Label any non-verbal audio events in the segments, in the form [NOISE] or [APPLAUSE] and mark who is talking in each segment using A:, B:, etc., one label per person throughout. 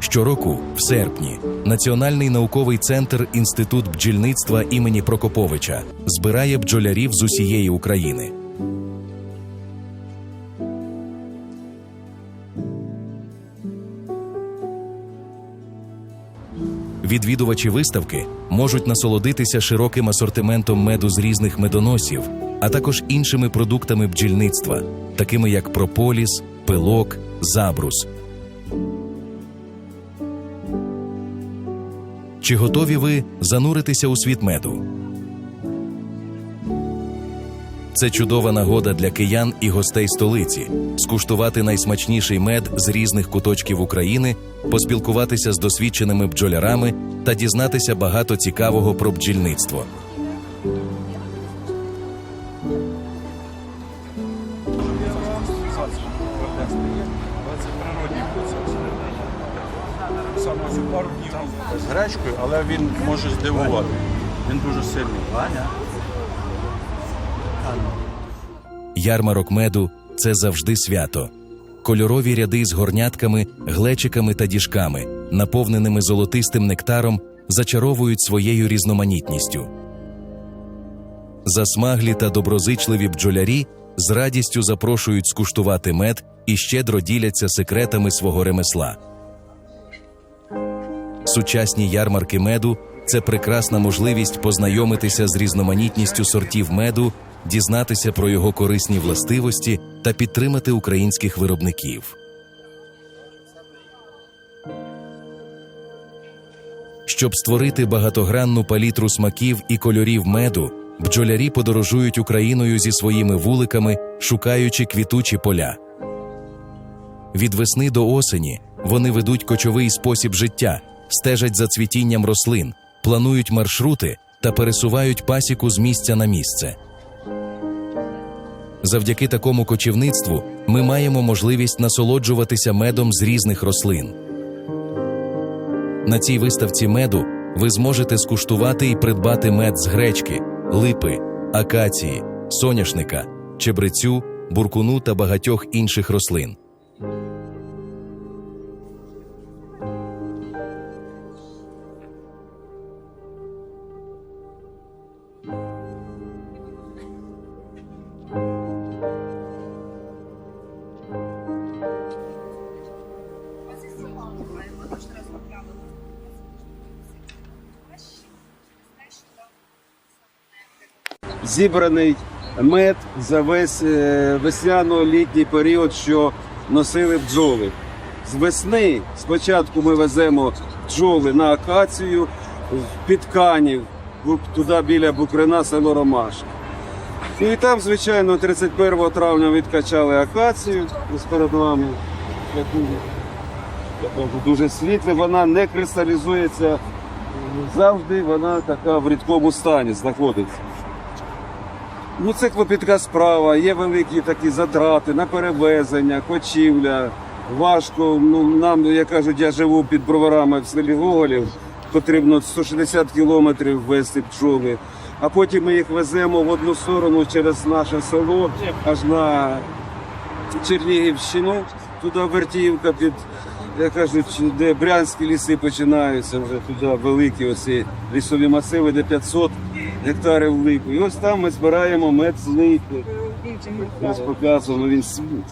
A: Щороку, в серпні, Національний науковий центр Інститут бджільництва імені Прокоповича збирає бджолярів з усієї України. Відвідувачі виставки можуть насолодитися широким асортиментом меду з різних медоносів, а також іншими продуктами бджільництва, такими як прополіс, пилок, забрус. Чи готові ви зануритися у світ меду? Це чудова нагода для киян і гостей столиці скуштувати найсмачніший мед з різних куточків України, поспілкуватися з досвідченими бджолярами та дізнатися багато цікавого про бджільництво.
B: Саме пару днів з гречкою, але він може здивувати. Він дуже сильний.
A: Ярмарок меду це завжди свято. Кольорові ряди з горнятками, глечиками та діжками, наповненими золотистим нектаром, зачаровують своєю різноманітністю. Засмаглі та доброзичливі бджолярі з радістю запрошують скуштувати мед і щедро діляться секретами свого ремесла. Сучасні ярмарки меду це прекрасна можливість познайомитися з різноманітністю сортів меду, дізнатися про його корисні властивості та підтримати українських виробників. Щоб створити багатогранну палітру смаків і кольорів меду, бджолярі подорожують Україною зі своїми вуликами, шукаючи квітучі поля. Від весни до осені вони ведуть кочовий спосіб життя, стежать за цвітінням рослин, планують маршрути та пересувають пасіку з місця на місце. Завдяки такому кочівництву ми маємо можливість насолоджуватися медом з різних рослин. На цій виставці меду ви зможете скуштувати і придбати мед з гречки, липи, акації, соняшника, чебрецю, буркуну та багатьох інших рослин.
C: Зібраний мед за весь е, весняно-літній період, що носили бджоли. З весни спочатку ми веземо бджоли на акацію в Підканів, туди біля Букрина, село Ромаш. І там, звичайно, 31 травня відкачали акацію ось перед вами. Дуже світла, вона не кристалізується завжди, вона така в рідкому стані знаходиться. Ну, це клопітка справа, є великі такі затрати на перевезення, кочівля. Важко. Ну, нам, як кажуть, я живу під броварами в селі Гоголів, потрібно 160 кілометрів вести пчоли. А потім ми їх веземо в одну сторону через наше село, аж на Чернігівщину, туди Вертіївка під, як кажуть, де брянські ліси починаються, вже туди великі оці лісові масиви, де 500 гектарів липи. І ось там ми збираємо мед з липи. Ось показано, він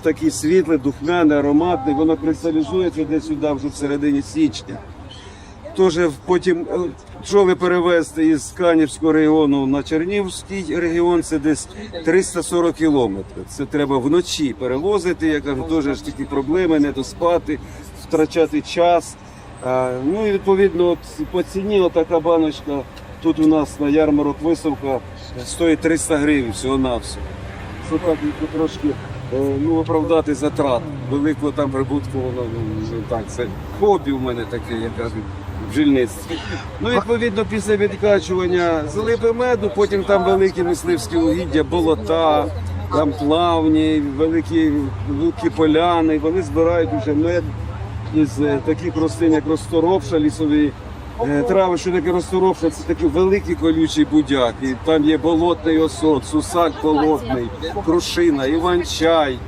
C: такий світлий, духмяний, ароматний, воно кристалізується десь сюди вже в середині січня. Теж потім е, пчоли перевезти із Канівського регіону на Чернігівський регіон, це десь 340 кілометрів. Це треба вночі перевозити. Я кажу, теж такі проблеми, не доспати, втрачати час. Ну і відповідно, от по ціні отака баночка тут у нас на ярмарок висновка стоїть 300 гривень всього на все. Що так ну, трошки е, ну, оправдати затрат. Великого там прибутку воно ну, так. Це хобі в мене таке, я кажу, бджільництво. Ну, відповідно, після відкачування залипи меду, потім там великі мисливські угіддя, болота, там плавні, великі, великі поляни. Вони збирають уже мед із е, таких рослин, як розторопша, лісові е, трави, що таке розторопша, це такий великий колючий будяк. І там є болотний осот, сусак болотний, крушина, іван-чай.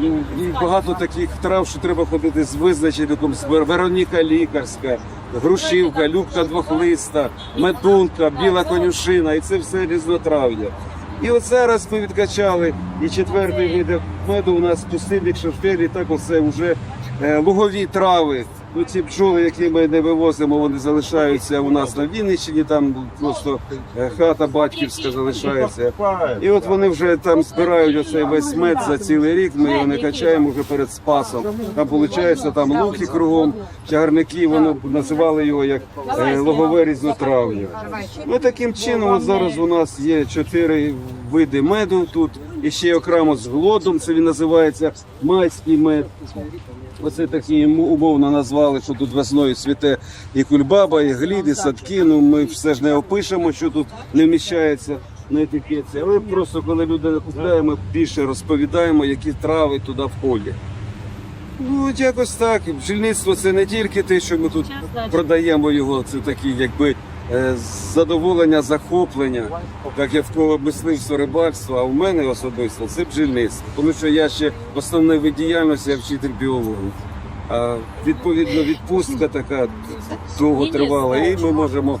C: Ну, і багато таких трав, що треба ходити з визначенням, з Вероніка лікарська, грушівка, любка двохлиста, медунка, біла конюшина, і це все різнотрав'я. І от зараз ми відкачали, і четвертий вид меду у нас пустильник шерфелі, так оце вже лугові трави. Ну, ці бджоли, які ми не вивозимо, вони залишаються у нас на Вінниччині, там просто е, хата батьківська залишається. І от вони вже там збирають оцей весь мед за цілий рік. Ми його не качаємо вже перед спасом. Там виходить там луки кругом, чагарники, воно називали його як е, логове різнотрав'я. Ну таким чином, от зараз у нас є чотири види меду тут. І ще окремо з глодом, це він називається майський мед. Оце такі йому умовно назвали, що тут весною цвіте і кульбаба, і глід, і садки. Ну ми все ж не опишемо, що тут не вміщається на етикетці. Але просто коли люди купляють, ми більше розповідаємо, які трави туди входять. Ну, от якось так. Бджільництво це не тільки те, що ми тут продаємо його, це такі, якби задоволення, захоплення, як я в кого мисливство, рибальство, а в мене особисто це бджільництво. Тому що я ще основний вид діяльності я вчитель біології. А відповідно відпустка така довго тривала, і ми можемо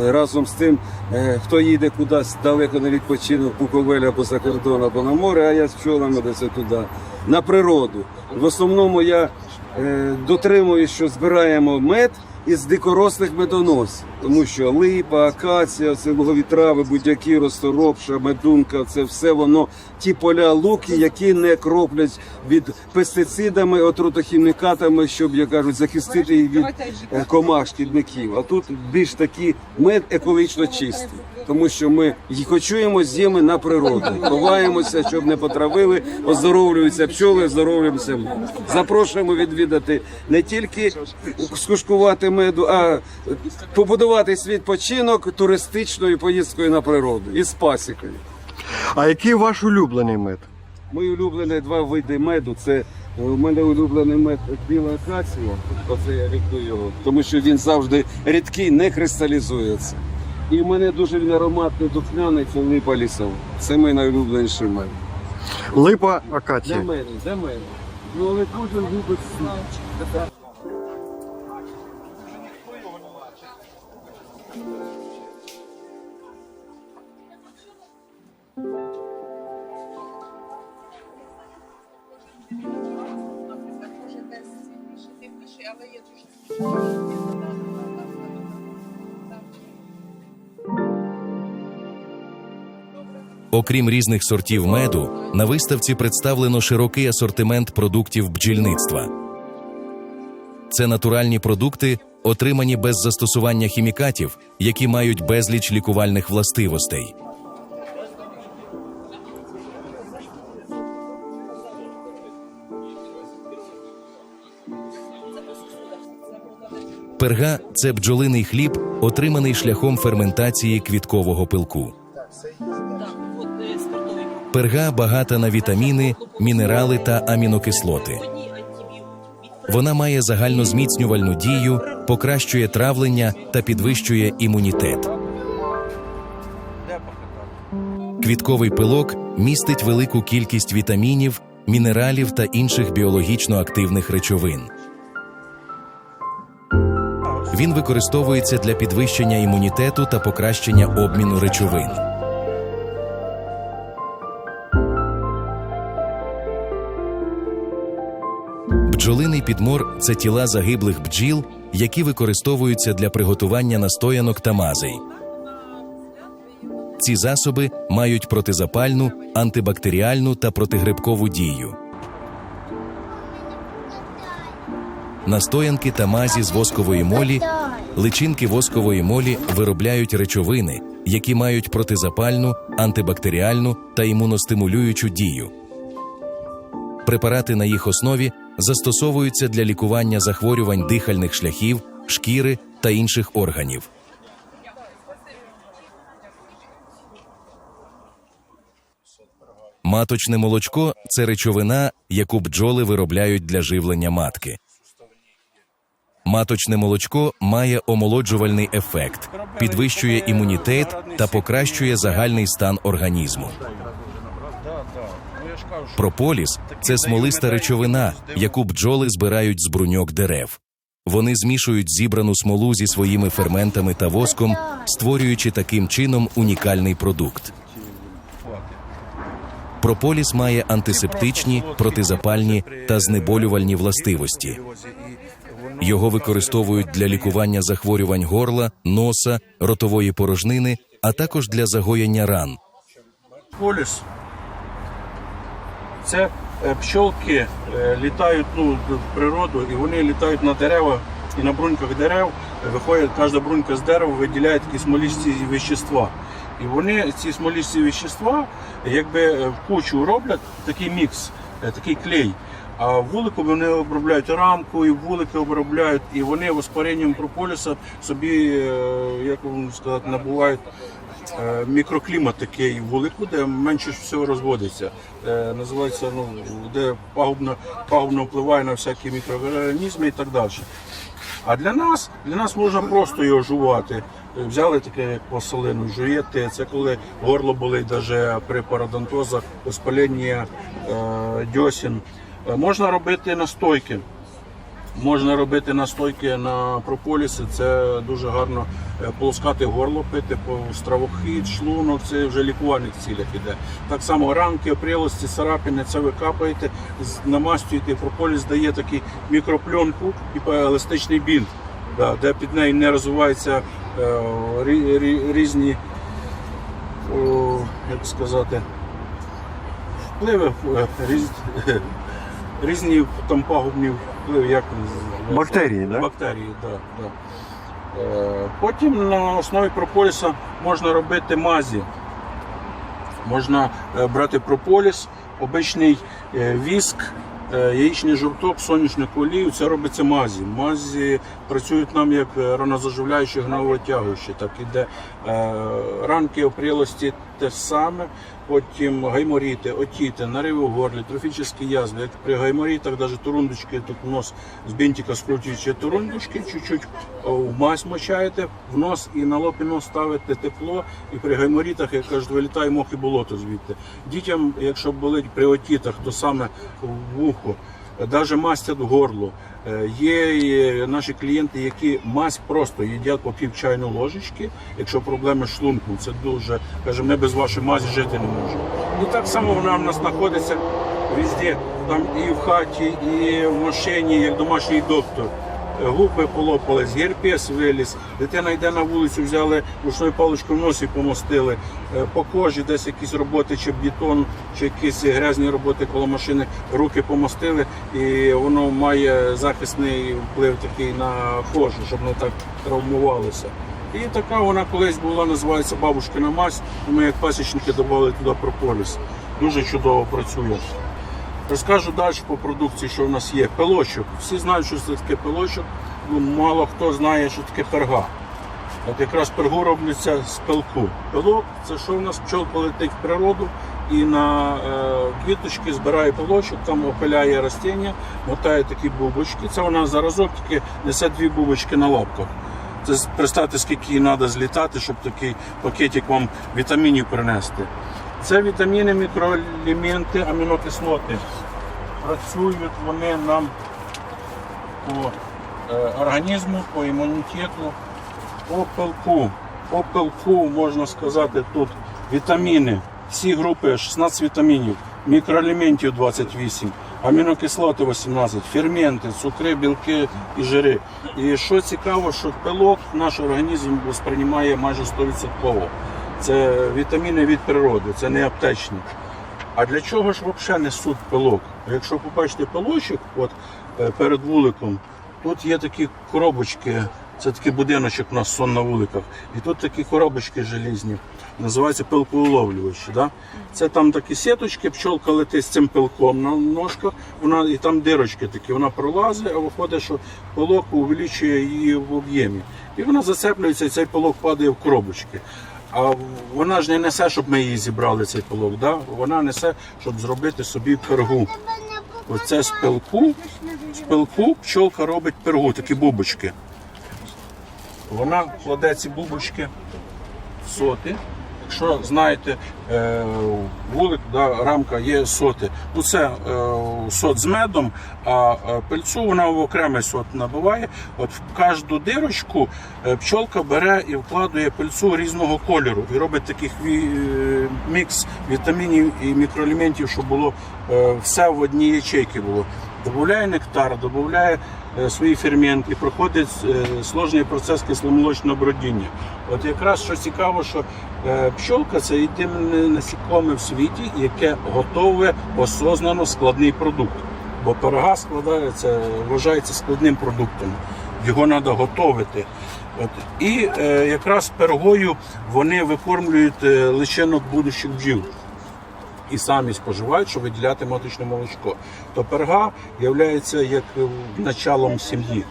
C: е, разом з тим, е, хто їде кудись далеко на відпочинок, Буковель або за кордон, або на море, а я з пчолами десь туди, на природу. В основному я е, дотримуюсь, що збираємо мед із дикорослих медоносів, тому що липа, акація, це трави, будь-які, розторопша, медунка, це все воно ті поля луки, які не кроплять від пестицидами, отрутохімікатами, щоб, як кажуть, захистити їх від е, комах, шкідників. А тут більш такі мед екологічно чисті, тому що ми хочуємо з ними на природу, ховаємося, щоб не потравили, оздоровлюються пчоли, оздоровлюємося ми. Запрошуємо відвідати не тільки скушкувати меду, а побудувати свій відпочинок туристичною поїздкою на природу із пасікою.
D: А який ваш улюблений мед?
C: Мої улюблені два види меду. Це е, у мене улюблений мед біла акація. Оце я люблю його, тому що він завжди рідкий, не кристалізується. І в мене дуже він ароматний духмяний, це липа лісова. Це мій найулюбленіший мед.
D: Липа
C: Для мене, для мене. Ну але кожен любить
A: Окрім різних сортів меду, на виставці представлено широкий асортимент продуктів бджільництва. Це натуральні продукти, отримані без застосування хімікатів, які мають безліч лікувальних властивостей. Перга це бджолиний хліб, отриманий шляхом ферментації квіткового пилку. Перга багата на вітаміни, мінерали та амінокислоти. Вона має загальнозміцнювальну дію, покращує травлення та підвищує імунітет. Квітковий пилок містить велику кількість вітамінів, мінералів та інших біологічно активних речовин. Він використовується для підвищення імунітету та покращення обміну речовин. Бджолиний підмор це тіла загиблих бджіл, які використовуються для приготування настоянок та мазей. Ці засоби мають протизапальну, антибактеріальну та протигрибкову дію. Настоянки та мазі з воскової молі, личинки воскової молі виробляють речовини, які мають протизапальну, антибактеріальну та імуностимулюючу дію. Препарати на їх основі застосовуються для лікування захворювань дихальних шляхів, шкіри та інших органів. Маточне молочко це речовина, яку бджоли виробляють для живлення матки. Маточне молочко має омолоджувальний ефект, підвищує імунітет та покращує загальний стан організму. Прополіс це смолиста речовина, яку бджоли збирають з бруньок дерев. Вони змішують зібрану смолу зі своїми ферментами та воском, створюючи таким чином унікальний продукт. Прополіс має антисептичні, протизапальні та знеболювальні властивості. Його використовують для лікування захворювань горла, носа, ротової порожнини, а також для загоєння ран.
B: Поліс. Це е, пчолки е, літають ну, в природу і вони літають на дерева і на бруньках дерев. е, Виходить, кожна брунька з дерева виділяє такі смолісті вещества. І вони ці смолісті вещества якби в кучу роблять такий мікс, такий клей. А вулику вони обробляють рамку, і вулики обробляють, і вони воспаренням прополіса собі, як вам сказати, набувають мікроклімат такий вулику, де менше всього розводиться. Е, Називається, ну, де пагубно, пагубно впливає на всякі мікроорганізми і так далі. А для нас, для нас можна просто його жувати. Е, Взяли таке як посолину, жуєте. Це коли горло болить навіть при пародонтозах, воспаління е, дьосін. Е, Можна робити настойки. Можна робити настойки на прополісі, це дуже гарно е, полоскати горло, пити по стравохід, шлунок, це вже лікувальних цілях іде. Так само ранки, опрілості, царапини, це ви капаєте, намастюєте, прополіс дає такий мікропленку і еластичний бінт, де під нею не розвиваються е, рі- рі- різні, як сказати, впливи, е, [LAUGHS] різні там пагубні як?
D: Бактерії, да?
B: Бактерії. Да, да. Е, Потім на основі прополіса можна робити мазі. Можна е, брати прополіс, обичний е, віск, яєчний жовток, соняшнику олію. Це робиться мазі. Мазі працюють нам як ранозаживляючі гновотягуючі. Так іде ранки опрілості те саме, потім гайморіти, отіти, нариви в горлі, трофічні язви. Як при гайморітах, навіть турундочки, тут нос з бінтика скручуючи турундочки, чуть-чуть в мазь мочаєте в нос і на лоб і нос ставите тепло. І при гайморітах, як кажуть, вилітає мох і болото звідти. Дітям, якщо болить при отітах, то саме в вухо. Навіть мастять горло. Е, Є наші клієнти, які мазь просто їдять по пів чайної ложечки. Якщо проблеми з шлунком, це дуже каже, ми без вашої мазі жити не можемо. Ну так само вона в нас знаходиться везде, там і в хаті, і в машині, як домашній доктор. Губи полопались, герпес виліз, дитина йде на вулицю, взяли ручною паличкою в носі помостили, Е, по кожі десь якісь роботи, чи бетон, чи якісь грязні роботи коло машини, руки помостили, і воно має захисний вплив такий на кожу, щоб не так травмувалося. І така вона колись була, називається бабушкина мазь. Ми як пасічники додавали туди прополіс. Дуже чудово працює. Розкажу далі по продукції, що в нас є. Пилочок. Всі знають, що це таке пилочок. Ну, мало хто знає, що таке перга. От якраз пергу робляться з пилку. Пилок це що в нас пчолка летить в природу і на е, квіточки збирає пилочок, там опиляє ростіння, мотає такі бубочки. Це вона заразок тільки несе дві бубочки на лапках. Це представте, скільки їй треба злітати, щоб такий пакетик вам вітамінів принести. Це вітаміни, мікроелементи, амінокислоти. Працюють вони нам по е, організму, по імунітету, по пилку. По пилку можна сказати тут вітаміни. Всі групи 16 вітамінів, мікроелементів 28, амінокислоти 18, ферменти, цукри, білки і жири. І що цікаво, що пилок наш організм сприймає майже 100%. Це вітаміни від природи, це не аптечні. А для чого ж взагалі несуть пилок? Якщо побачите пилочок от, е, перед вуликом, тут є такі коробочки, це такий будиночок у нас сон на вуликах. І тут такі коробочки желізні, називаються пилкоуловлювачі. Да? Це там такі сіточки, пчолка летить з цим пилком на ножках, вона, і там дирочки такі, вона пролазить, а виходить, що пилок увеличує її в об'ємі. І вона зацеплюється, і цей пилок падає в коробочки. А вона ж не несе, щоб ми її зібрали, цей пилок. Да? Вона несе, щоб зробити собі пергу. Оце з пилку з пилку пчолка робить пергу, такі бубочки. Вона кладе ці бубочки в соти. Якщо знаєте, е, вулик, да, рамка є соти. Ну це е, сот з медом, а е, пильцу вона в окремий сот набиває. От в кожну дирочку пчолка бере і вкладує пильцу різного кольору і робить е, мікс вітамінів і мікроелементів, щоб було все в одній ячейці було. Добавляє нектар, додає свої ферменти, проходить сложний процес кисломолочного бродіння. От якраз що цікаво, що е, пчолка це єдине насікоме в світі, яке готове осознано складний продукт. Бо пирога складається, вважається складним продуктом. Його треба готувати. От. І е, якраз пирогою вони викормлюють е, личинок будущих бджіл і самі споживають, щоб виділяти маточне молочко. То перга є як е, началом сім'ї.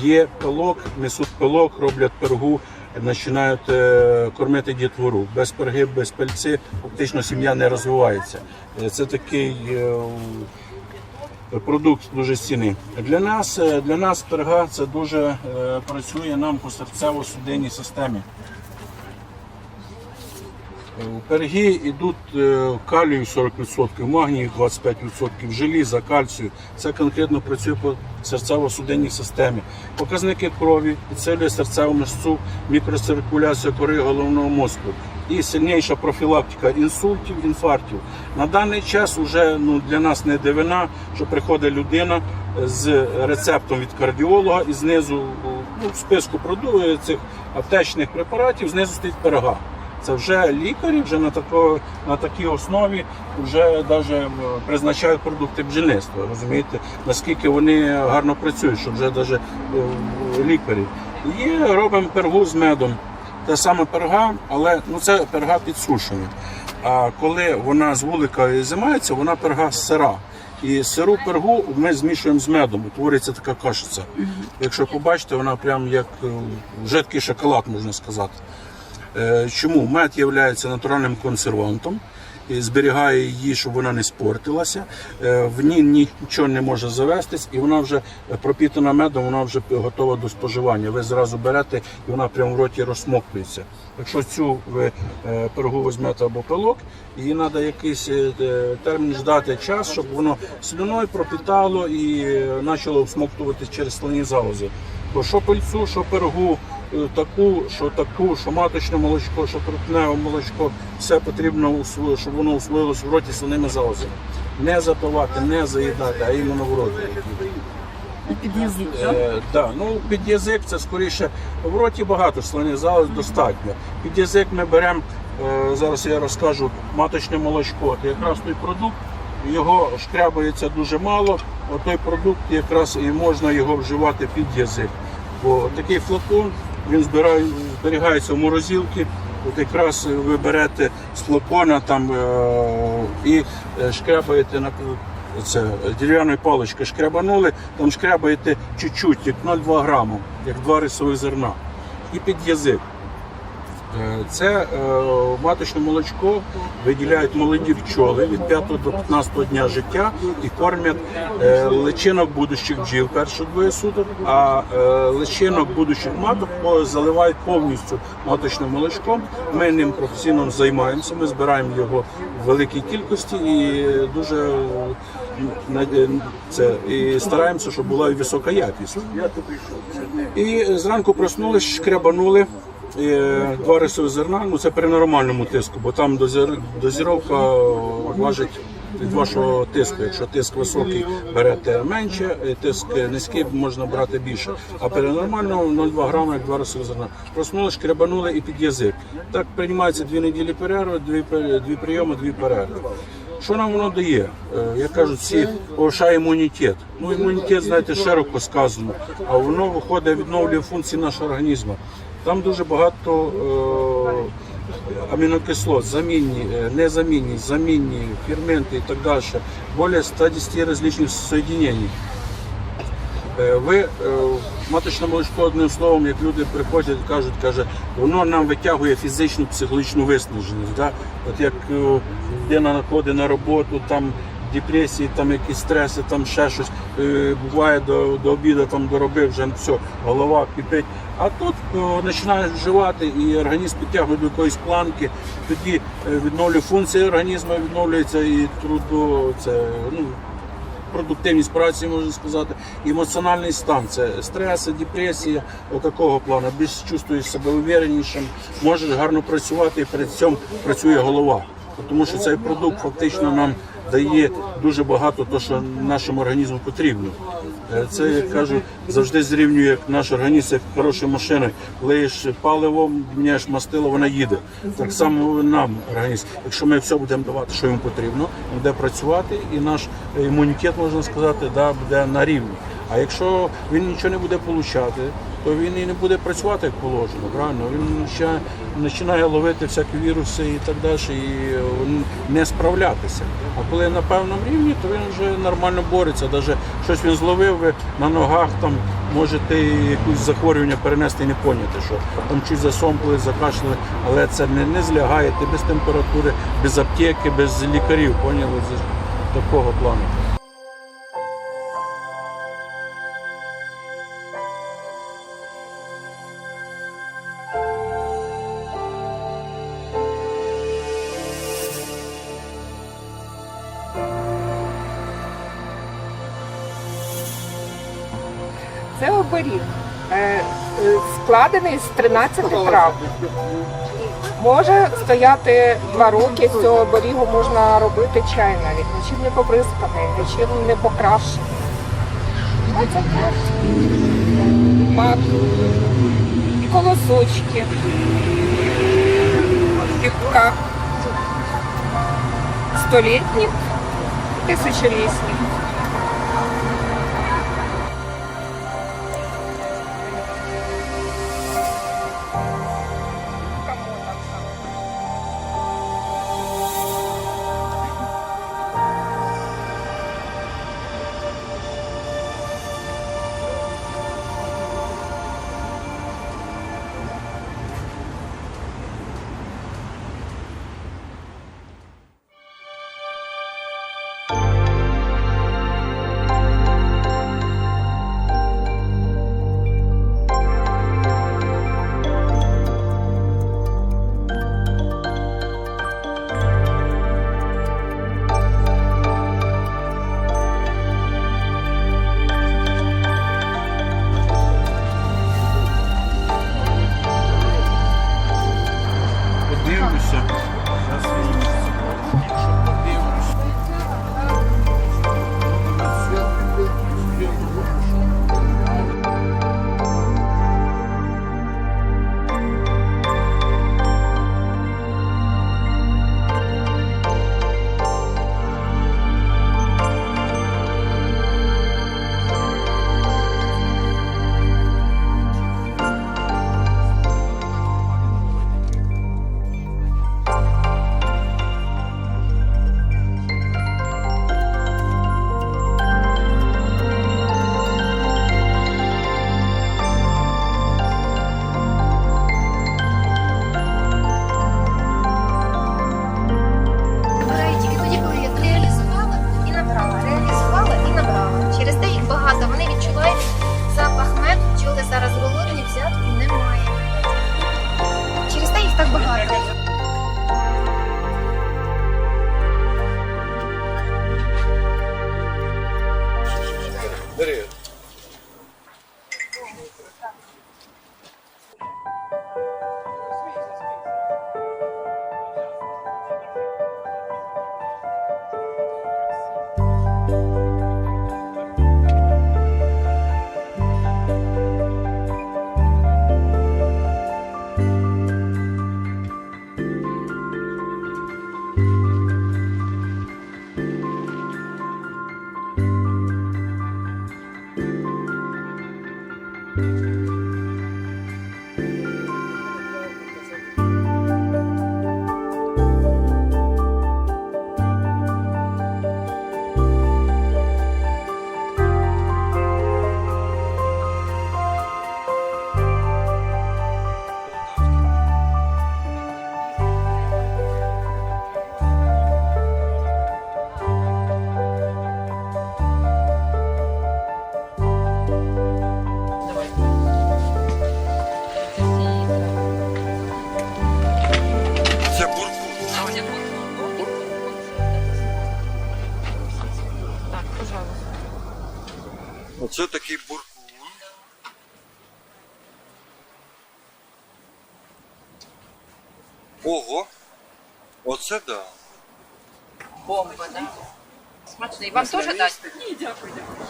B: Є пилок, несуть пилок, роблять пергу, починають е, кормити дітвору. Без перги, без пельці фактично сім'я не розвивається. Е, Це такий е, продукт дуже цінний. Для нас, для нас перга це дуже працює нам по серцево-судинній системі. У перги йдуть е, калію 40%, магнію 25%, желіза, кальцію. Це конкретно працює по серцево-судинній системі. Показники крові, підсилює серцеву мишцю, мікроциркуляцію кори головного мозку і сильніша профілактика інсультів, інфарктів. На даний час вже ну, для нас не дивина, що приходить людина з рецептом від кардіолога і знизу ну, в списку проду- цих аптечних препаратів знизу стоїть перга. Це вже лікарі, вже на тако, на такій основі вже навіть призначають продукти бджільництва. Розумієте, наскільки вони гарно працюють, що вже навіть лікарі. І робимо пергу з медом. Те саме перга, але ну це перга підсушена. А коли вона з вулика займається, вона перга сира. І сиру пергу ми змішуємо з медом, утворюється така кашиця. Якщо побачите, вона прям як е, жидкий шоколад, можна сказати. Е, Чому мед є натуральним консервантом і зберігає її, щоб вона не спортилася. Е, В ній нічого не може завестись, і вона вже пропітана медом, вона вже готова до споживання. Ви зразу берете і вона прямо в роті розсмоктується. Якщо цю ви е, пергу візьмете або пилок, її треба якийсь е, е, термін ждати час, щоб воно слюною пропітало і е, почало всмоктувати через слині залози. Бо що пильцю, що пергу, е, таку, що таку, що маточне молочко, що трутневе молочко, все потрібно, щоб воно усвоїлось в роті слиними залозами. Не запивати, не заїдати, а іменно в роті.
E: Під язик,
B: Е, да, ну, під язик це скоріше в роті багато слинних залоз достатньо. Під язик ми беремо, е, зараз я розкажу, маточне молочко. Це якраз той продукт, його шкрябається дуже мало, от той продукт якраз і можна його вживати під язик. Бо такий флакон він збирає, зберігається в морозилці. От якраз ви берете з флакона там, е, і е, шкрябаєте на це дерев'яною паличкою шкрябанули, там шкрябаєте чуть-чуть, як 0,2 граму, як два рисових зерна. І під язик. Е, Це е, маточне молочко виділяють молоді пчоли від 5 до 15 дня життя і кормять е, личинок будущих бджіл перші двоє суток, а личинок будущих маток заливають повністю маточним молочком. Ми ним професійно займаємося, ми збираємо його в великій кількості і дуже це, і стараємося, щоб була висока якість. І зранку проснулись, шкрябанули. Два рисові зерна, ну це при нормальному тиску, бо там дозіровка важить від вашого тиску. Якщо тиск високий, берете менше, тиск низький можна брати більше. А при нормальному 0,2 грама, як два рисові зерна. Проснули, шкрябанули і під язик. Так приймається дві неділі перерви, дві, дві прийоми, дві перерви. Що нам воно дає? Е, Як кажуть, всі повишає імунітет. Ну, імунітет, знаєте, широко сказано, а воно виходить, відновлює функції нашого організму. Там дуже багато е, амінокислот, замінні, е, незамінні, замінні, ферменти і так далі. Более 110 різних соєдинень. Е, Ви е, маточне молочко одним словом, як люди приходять і кажуть, каже, воно нам витягує фізичну, психологічну виснаженість. Да? От як е, людина ходить на роботу, там депресії, там якісь стреси, там ще щось. Е, Буває до, до обіду там доробив, вже все, голова кипить. А тут о, починаєш вживати і організм підтягує до якоїсь планки, тоді е, відновлює функції організму, відновлюється і труду, це, ну, продуктивність праці, можна сказати, емоціональний стан. Це стреси, депресія, такого плану. Більш чувствуєш себе уверенішим, можеш гарно працювати і перед цим працює голова. Тому що цей продукт фактично нам дає дуже багато того, що нашому організму потрібно. Е, Це, як кажу, завжди зрівнює наш організм, як хороша машина. Лиєш паливо, міняєш мастило, вона їде. Так само нам організм. Якщо ми все будемо давати, що йому потрібно, буде працювати, і наш імунітет, можна сказати, да, буде на рівні. А якщо він нічого не буде получати, то він і не буде працювати як положено, правильно? Він ще починає ловити всякі віруси і так далі, і е, не справлятися. А коли на певному рівні, то він вже нормально бореться. Навіть щось він зловив, ви на ногах там можете якусь захворювання перенести і не поняти, що там чуть засомпли, закашляли, але це не, не злягаєте без температури, без аптеки, без лікарів, поняли? Такого плану.
F: Це оберіг, е, е, складений з 13 трав. Може стояти два роки, з цього оберігу можна робити чай навіть, нічим не побризканий, нічим не покрашений. А це так. Мак, колосочки, півка, столітні, тисячолісні.
G: Вам теж дати?
E: Ні, дякую, дякую.